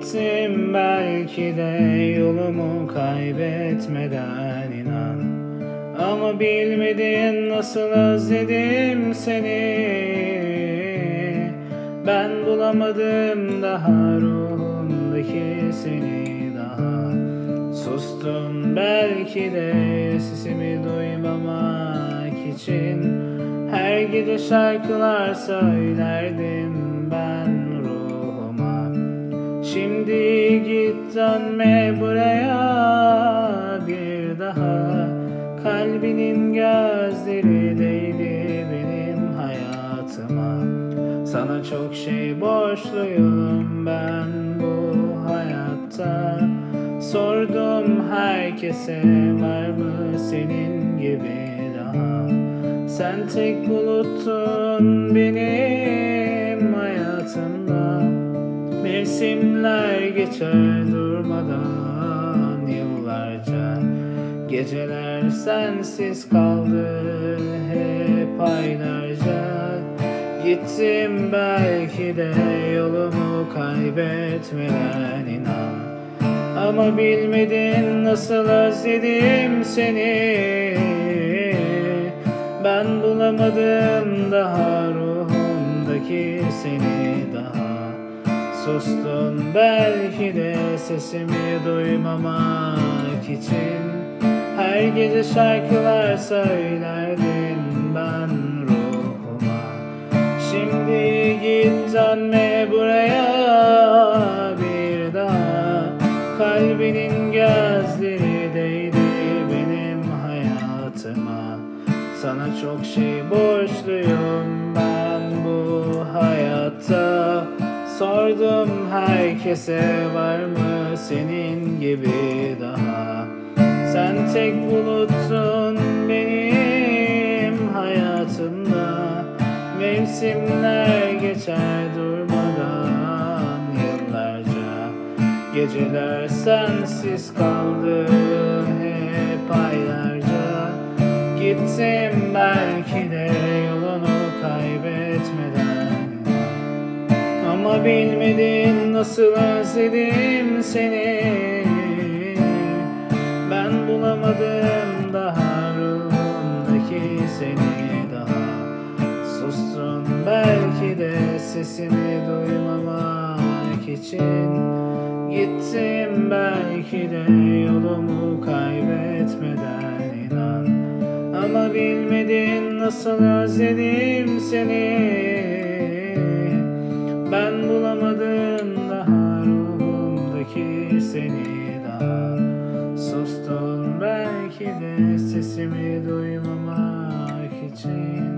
Gittim belki de yolumu kaybetmeden inan. Ama bilmedin nasıl özledim seni. Ben bulamadım daha ruhumdaki seni daha. Sustun belki de sesimi duymamak için. Her gece şarkılar söylerdim ben git dönme buraya bir daha. Kalbinin gözleri değdi benim hayatıma. Sana çok şey borçluyum ben bu hayatta. Sordum herkese var mı senin gibi daha? Sen tek buluttun geçer durmadan yıllarca. Geceler sensiz kaldı hep aylarca. Gittim belki de yolumu kaybetmeden inan. Ama bilmedin nasıl özledim seni. Ben bulamadım daha Sustun. Belki de sesimi duymamak için Her gece şarkılar söylerdin ben ruhuma. Şimdi git dönme buraya bir daha. Kalbinin gözleri değdi benim hayatıma. Sana çok şey borçluyum Sordum herkese var mı senin gibi daha? Sen tek buluttun benim hayatımda Mevsimler geçer durmadan yıllarca. Geceler sensiz kaldı hep aylarca. Gittim belki de ama bilmedin nasıl özledim seni. Ben bulamadım daha ruhumdaki seni daha. Sustun belki de sesimi duymamak için. Gittim belki de yolumu kaybetmeden inan. Ama bilmedin nasıl özledim seni Sustun belki de sesimi duymamak için